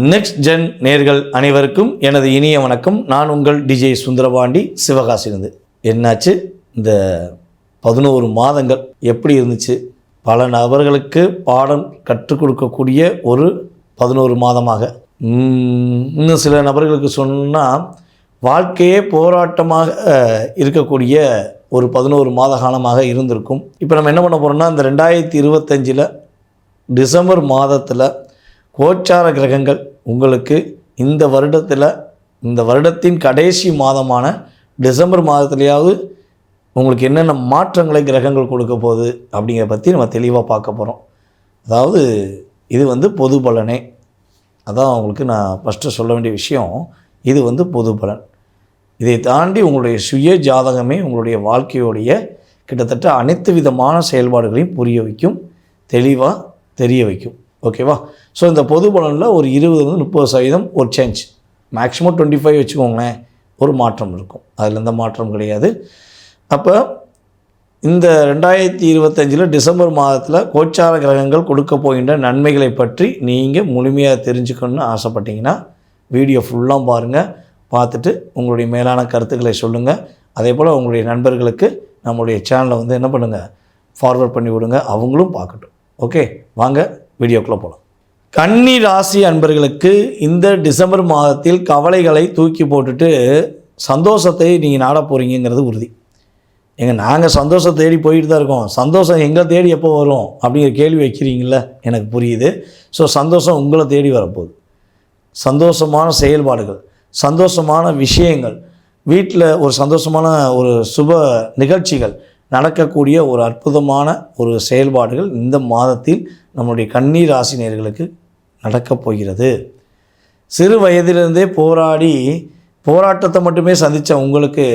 Next gen நேர்கள் அனைவருக்கும் எனது இனிய வணக்கம். நான் உங்கள் டிஜே சுந்தரபாண்டி சிவகாசிலிருந்து என்னாச்சு? இந்த பதினோரு மாதங்கள் எப்படி இருந்துச்சு? பல நபர்களுக்கு பாடம் கற்றுக் கொடுக்கக்கூடிய ஒரு பதினோரு மாதமாக. இன்னும் சில நபர்களுக்கு சொன்னால் வாழ்க்கையே போராட்டமாக இருக்கக்கூடிய ஒரு பதினோரு மாத காலமாக இருந்திருக்கும். இப்போ நம்ம என்ன பண்ண போகிறோம்னா இந்த ரெண்டாயிரத்தி இருபத்தஞ்சில் டிசம்பர் மாதத்தில் கோச்சார கிரகங்கள் உங்களுக்கு இந்த வருடத்தில் இந்த வருடத்தின் கடைசி மாதமான டிசம்பர் மாதத்துலேயாவது உங்களுக்கு என்னென்ன மாற்றங்களை கிரகங்கள் கொடுக்க போகுது அப்படிங்கிற பற்றி நம்ம தெளிவாக பார்க்க போகிறோம் அதாவது இது வந்து பொது பலனே. அதான் உங்களுக்கு நான் ஃபஸ்ட்டு சொல்ல வேண்டிய விஷயம். இது வந்து பொது பலன். இதை தாண்டி உங்களுடைய சுய ஜாதகமே உங்களுடைய வாழ்க்கையுடைய கிட்டத்தட்ட அனைத்து விதமான செயல்பாடுகளையும் புரிய வைக்கும் தெளிவாக தெரிய வைக்கும். ஓகேவா ஸோ இந்த பொது பலனில் ஒரு இருபதுலேருந்து முப்பது சதவீதம் ஒரு சேஞ்ச் மேக்ஸிமம் டுவெண்ட்டி ஃபைவ் வச்சுக்கோங்களேன். ஒரு மாற்றம் இருக்கும். அதில் எந்த மாற்றம் கிடையாது. அப்போ இந்த ரெண்டாயிரத்தி இருபத்தஞ்சில் டிசம்பர் மாதத்தில் கோச்சார கிரகங்கள் கொடுக்க போகின்ற நன்மைகளை பற்றி நீங்கள் முழுமையாக தெரிஞ்சுக்கணும்னு ஆசைப்பட்டீங்கன்னா வீடியோ ஃபுல்லாக பாருங்கள் பார்த்துட்டு உங்களுடைய மேலான கருத்துக்களை சொல்லுங்கள் அதே போல் உங்களுடைய நண்பர்களுக்கு நம்மளுடைய சேனலை வந்து என்ன பண்ணுங்கள் ஃபார்வர்ட் பண்ணி விடுங்க. அவங்களும் பார்க்கட்டும். ஓகே வாங்க. வீடியோக்குள்ளே போகலாம் கன்னி ராசி அன்பர்களுக்கு இந்த டிசம்பர் மாதத்தில் கவலைகளை தூக்கி போட்டுட்டு சந்தோஷத்தை நீங்கள் நாட போகிறீங்கிறது உறுதி. எங்கள் நாங்கள் சந்தோஷம் தேடி போயிட்டு தான் இருக்கோம். சந்தோஷம் எங்களை தேடி எப்போ வரும் அப்படிங்கிற கேள்வி வைக்கிறீங்கள எனக்கு புரியுது. ஸோ சந்தோஷம் உங்களை தேடி வரப்போகுது. சந்தோஷமான செயல்பாடுகள் சந்தோஷமான விஷயங்கள் வீட்டில் ஒரு சந்தோஷமான ஒரு சுப நிகழ்ச்சிகள் நடக்கக்கூடிய ஒரு அற்புதமான ஒரு செயல்பாடுகள் இந்த மாதத்தில் நம்முடைய கண்ணீர் ராசினியர்களுக்கு நடக்கப் போகிறது. சிறு வயதிலிருந்தே போராடி போராட்டத்தை மட்டுமே சந்தித்த உங்களுக்கு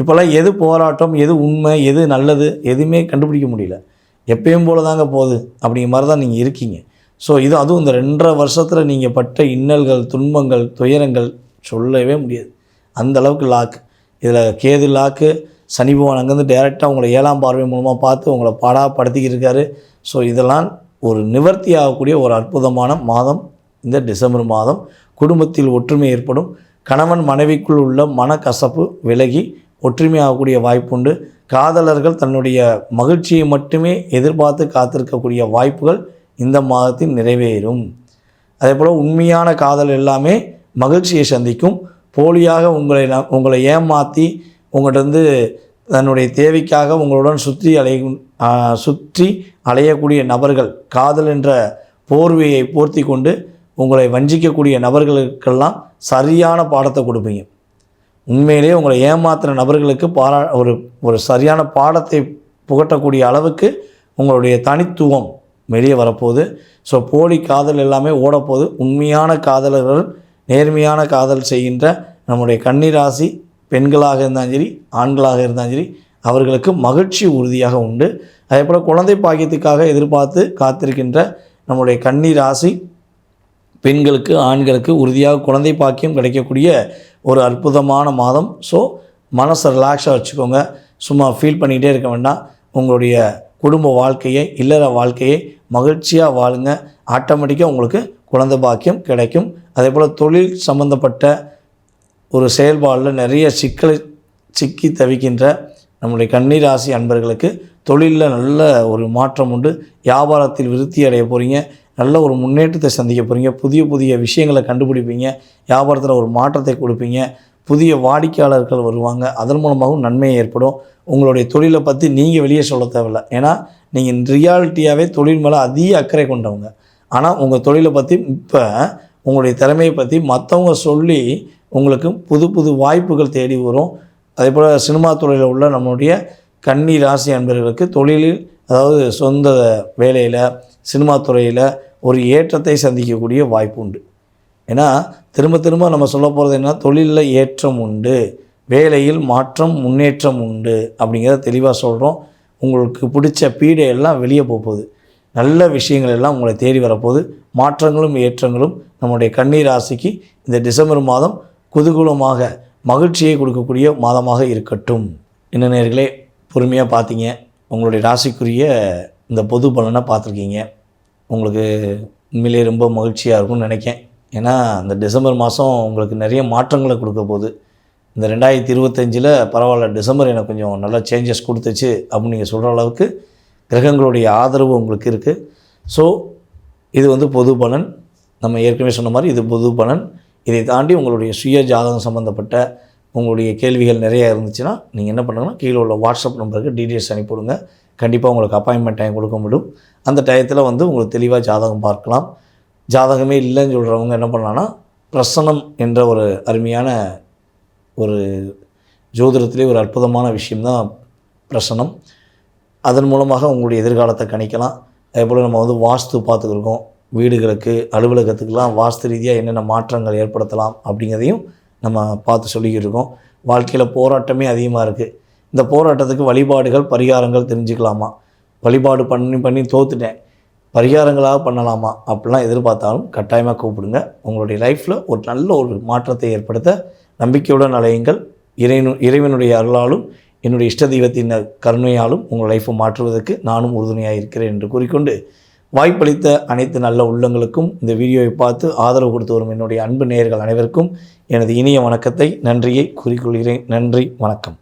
இப்போல்லாம் எது போராட்டம் எது உண்மை எது நல்லது எதுவுமே கண்டுபிடிக்க முடியல. எப்பயும் போல தாங்க போகுது அப்படிங்கிற மாதிரி தான் நீங்கள் இருக்கீங்க. ஸோ இது அதுவும் இந்த ரெண்டரை வருஷத்தில் நீங்கள் பட்ட இன்னல்கள் துன்பங்கள் துயரங்கள் சொல்லவே முடியாது. அந்த அளவுக்கு லாக் இதில் கேது லாக்கு சனி பகவான் அங்கேருந்து டைரெக்டாக உங்களை ஏழாம் பார்வை மூலமாக பார்த்து உங்களை பாடாப்படுத்திக்கிட்டு இருக்காரு. ஸோ இதெல்லாம் ஒரு நிவர்த்தி ஆகக்கூடிய ஒரு அற்புதமான மாதம். இந்த டிசம்பர் மாதம் குடும்பத்தில் ஒற்றுமை ஏற்படும். கணவன் மனைவிக்குள் உள்ள மனக்கசப்பு விலகி ஒற்றுமையாகக்கூடிய வாய்ப்புண்டு. காதலர்கள் தன்னுடைய மகிழ்ச்சியை மட்டுமே எதிர்பார்த்து காத்திருக்கக்கூடிய வாய்ப்புகள் இந்த மாதத்தில் நிறைவேறும். அதே போல் உண்மையான காதல் எல்லாமே மகிழ்ச்சியை சந்திக்கும். போலியாக உங்களை உங்களை ஏமாற்றி உங்கள்கிட்ட வந்து தன்னுடைய தேவைக்காக உங்களுடன் சுற்றி அலையும் சுற்றி அலையக்கூடிய நபர்கள் காதல் என்ற போர்வையை போர்த்தி கொண்டு உங்களை வஞ்சிக்கக்கூடிய நபர்களுக்கெல்லாம் சரியான பாடத்தை கொடுப்பீங்க. உண்மையிலேயே உங்களை ஏமாத்துகிற நபர்களுக்கு பாரா ஒரு ஒரு சரியான பாடத்தை புகட்டக்கூடிய அளவுக்கு உங்களுடைய தனித்துவம் வெளியே வரப்போகுது. ஸோ போலி காதல் எல்லாமே ஓடப்போகுது. உண்மையான காதலர்கள் நேர்மையான காதல் செய்கின்ற நம்முடைய கன்னிராசி பெண்களாக இருந்தாலும் சரி ஆண்களாக இருந்தாலும் சரி அவர்களுக்கு மகிழ்ச்சி உறுதியாக உண்டு. அதே போல் குழந்தை பாக்கியத்துக்காக எதிர்பார்த்து காத்திருக்கின்ற நம்முடைய கன்னி ராசி பெண்களுக்கு ஆண்களுக்கு உறுதியாக குழந்தை பாக்கியம் கிடைக்கக்கூடிய ஒரு அற்புதமான மாதம். ஸோ மனசை ரிலாக்ஸாக வச்சுக்கோங்க. சும்மா ஃபீல் பண்ணிகிட்டே இருக்க வேண்டாம். உங்களுடைய குடும்ப வாழ்க்கையை இல்லற வாழ்க்கையை மகிழ்ச்சியாக வாழுங்க. ஆட்டோமேட்டிக்காக உங்களுக்கு குழந்தை பாக்கியம் கிடைக்கும். அதே போல் தொழில் சம்மந்தப்பட்ட ஒரு செயல்பாடில் நிறைய சிக்கலை சிக்கி தவிக்கின்ற நம்முடைய கன்னிராசி அன்பர்களுக்கு தொழிலில் நல்ல ஒரு மாற்றம் உண்டு. வியாபாரத்தில் விருத்தி அடைய போகிறீங்க நல்ல ஒரு முன்னேற்றத்தை சந்திக்க போகிறீங்க புதிய புதிய விஷயங்களை கண்டுபிடிப்பீங்க. வியாபாரத்தில் ஒரு மாற்றத்தை கொடுப்பீங்க. புதிய வாடிக்கையாளர்கள் வருவாங்க. அதன் மூலமாகவும் நன்மை ஏற்படும். உங்களுடைய தொழிலை பற்றி நீங்கள் வெளியே சொல்ல தேவையில்ல. ஏன்னா நீங்கள் ரியாலிட்டியாகவே தொழில் மேலே அதிக அக்கறை கொண்டவங்க. ஆனால் உங்கள் தொழிலை பற்றி இப்போ உங்களுடைய திறமையை பற்றி மற்றவங்க சொல்லி உங்களுக்கு புது புது வாய்ப்புகள் தேடி வரும். அதே போல் சினிமா துறையில் உள்ள நம்முடைய கன்னி ராசி அன்பர்களுக்கு தொழிலில் அதாவது சொந்த வேலையில் சினிமா துறையில் ஒரு ஏற்றத்தை சந்திக்கக்கூடிய வாய்ப்பு உண்டு. ஏன்னா திரும்ப திரும்ப நம்ம சொல்ல போகிறது என்ன? தொழிலில் ஏற்றம் உண்டு. வேலையில் மாற்றம் முன்னேற்றம் உண்டு அப்படிங்கிறத தெளிவாக சொல்கிறோம் உங்களுக்கு பிடிச்ச பீடை எல்லாம் வெளியே போகுது. நல்ல விஷயங்கள் எல்லாம் உங்களை தேடி வரப்போகுது மாற்றங்களும் ஏற்றங்களும் நம்முடைய கண்ணீர் ராசிக்கு இந்த டிசம்பர் மாதம் குதூகூலமாக மகிழ்ச்சியை கொடுக்கக்கூடிய மாதமாக இருக்கட்டும். என்ன நேர்களே பொறுமையாக பார்த்தீங்க உங்களுடைய ராசிக்குரிய இந்த பொது பலனை பார்த்துருக்கீங்க உங்களுக்கு உண்மையிலே ரொம்ப மகிழ்ச்சியாக இருக்கும்னு நினைக்கேன். ஏன்னா இந்த டிசம்பர் மாதம் உங்களுக்கு நிறைய மாற்றங்களை கொடுக்க போகுது. இந்த ரெண்டாயிரத்தி இருபத்தஞ்சில் பரவாயில்ல டிசம்பர் எனக்கு கொஞ்சம் நல்ல சேஞ்சஸ் கொடுத்துச்சு அப்படின்னு நீங்கள் சொல்கிற அளவுக்கு கிரகங்களுடைய ஆதரவு உங்களுக்கு இருக்குது ஸோ இது வந்து பொது பலன். நம்ம ஏற்கனவே சொன்ன மாதிரி இது பொது பலன். இதை தாண்டி உங்களுடைய சுய ஜாதகம் சம்மந்தப்பட்ட உங்களுடைய கேள்விகள் நிறைய இருந்துச்சுன்னா நீங்கள் என்ன பண்ணுங்கன்னா கீழே உள்ள வாட்ஸ்அப் நம்பருக்கு டீட்டெயில்ஸ் அனுப்பிவிடுங்க. கண்டிப்பாக உங்களுக்கு அப்பாயின்மெண்ட் டைம் கொடுக்க முடியும். அந்த டயத்தில் வந்து உங்களுக்கு தெளிவாக ஜாதகம் பார்க்கலாம். ஜாதகமே இல்லைன்னு சொல்கிறவங்க என்ன பண்ணலான்னா பிரசனம் என்ற ஒரு அருமையான ஒரு ஜோதிடத்திலே ஒரு அற்புதமான விஷயம்தான் பிரசனம் அதன் மூலமாக உங்களுடைய எதிர்காலத்தை கணிக்கலாம். அதே போல் நம்ம வந்து வாஸ்து பார்த்துக்கிருக்கோம். வீடுகளுக்கு அலுவலகத்துக்கெலாம் வாஸ்து ரீதியாக என்னென்ன மாற்றங்கள் ஏற்படுத்தலாம் அப்படிங்கிறதையும் நம்ம பார்த்து சொல்லிக்கிட்டு இருக்கோம். வாழ்க்கையில் போராட்டமே அதிகமாக இருக்குது இந்த போராட்டத்துக்கு வழிபாடுகள் பரிகாரங்கள் தெரிஞ்சுக்கலாமா? வழிபாடு பண்ணி பண்ணி தோத்துட்டேன். பரிகாரங்களாக பண்ணலாமா? அப்படிலாம் எதிர்பார்த்தாலும் கட்டாயமாக கூப்பிடுங்க. உங்களுடைய லைஃப்பில் ஒரு நல்ல ஒரு மாற்றத்தை ஏற்படுத்த நம்பிக்கையுடன் அலையுங்கள். இறைவனு இறைவனுடைய அருளாலும் என்னுடைய இஷ்ட தெய்வத்தின் கருணையாலும் உங்கள் லைஃப்பை மாற்றுவதற்கு நானும் உறுதுணையாக இருக்கிறேன் என்று கூறிக்கொண்டு வாய்ப்பளித்த அனைத்து நல்ல உள்ளங்களுக்கும் இந்த வீடியோவை பார்த்து ஆதரவு கொடுத்து வரும் என்னுடைய அன்பு நேயர்கள் அனைவருக்கும் எனது இனிய வணக்கத்தை நன்றியை கூறிக்கொள்கிறேன். நன்றி வணக்கம்.